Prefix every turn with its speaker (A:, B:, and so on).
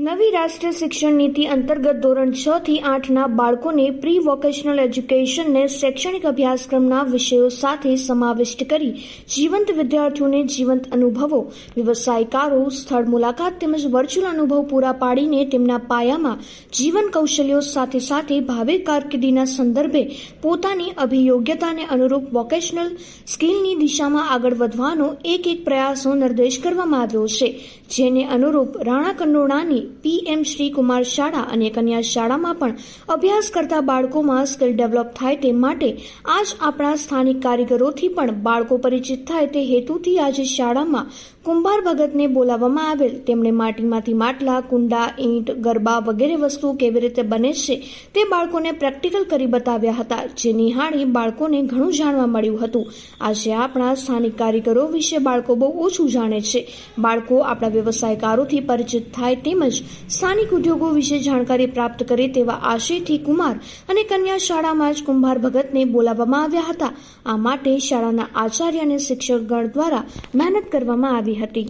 A: નવી રાષ્ટ્રીય શિક્ષણ નીતિ અંતર્ગત ધોરણ છ થી આઠના બાળકોને પ્રી વોકેશનલ એજ્યુકેશનને શૈક્ષણિક અભ્યાસક્રમના વિષયો સાથે સમાવિષ્ટ કરી જીવંત વિદ્યાર્થીઓને જીવંત અનુભવો, વ્યવસાયકારો, સ્થળ મુલાકાત તેમજ વર્ચ્યુઅલ અનુભવ પૂરા પાડીને તેમના પાયામાં જીવન કૌશલ્યો સાથે સાથે ભાવિ કારકિર્દીના સંદર્ભે પોતાની અભિયોગ્યતાને અનુરૂપ વોકેશનલ સ્કિલની દિશામાં આગળ વધવાનો એક એક પ્રયાસો નિર્દેશ કરવામાં આવ્યો છે, જેને અનુરૂપ રાણા કંડોળાની પીએમ શ્રી કુમાર શાળા અને કન્યા શાળામાં પણ અભ્યાસ કરતા બાળકોમાં સ્કિલ ડેવલપ થાય તે માટે આજ આપણા સ્થાનિક કારીગરોથી પણ બાળકો પરિચિત થાય તે હેતુથી આજે શાળામાં કુંભાર ભગતને બોલાવવામાં આવેલ. તેમણે માટીમાંથી માટલા, કુંડા, ઈંટ, ગરબા વગેરે વસ્તુ કેવી રીતે બને છે તે બાળકોને પ્રેક્ટિકલ કરી બતાવ્યા હતા. જે નિહાળી બાળકોને ઘણું જાણવા મળ્યું હતું. આજે આપણા સ્થાનિક કારીગરો વિશે બાળકો બહુ ઓછું જાણે છે. બાળકો આપણા વ્યવસાયકારોથી પરિચિત થાય તેમજ સ્થાનિક ઉદ્યોગો વિશે જાણકારી પ્રાપ્ત કરે તેવા આશયથી કુમાર અને કન્યા શાળામાં જ કુંભાર ભગતને બોલાવવામાં આવ્યા હતા. આ માટે શાળાના આચાર્ય અને શિક્ષકગણ દ્વારા મહેનત કરવામાં આવી હતી.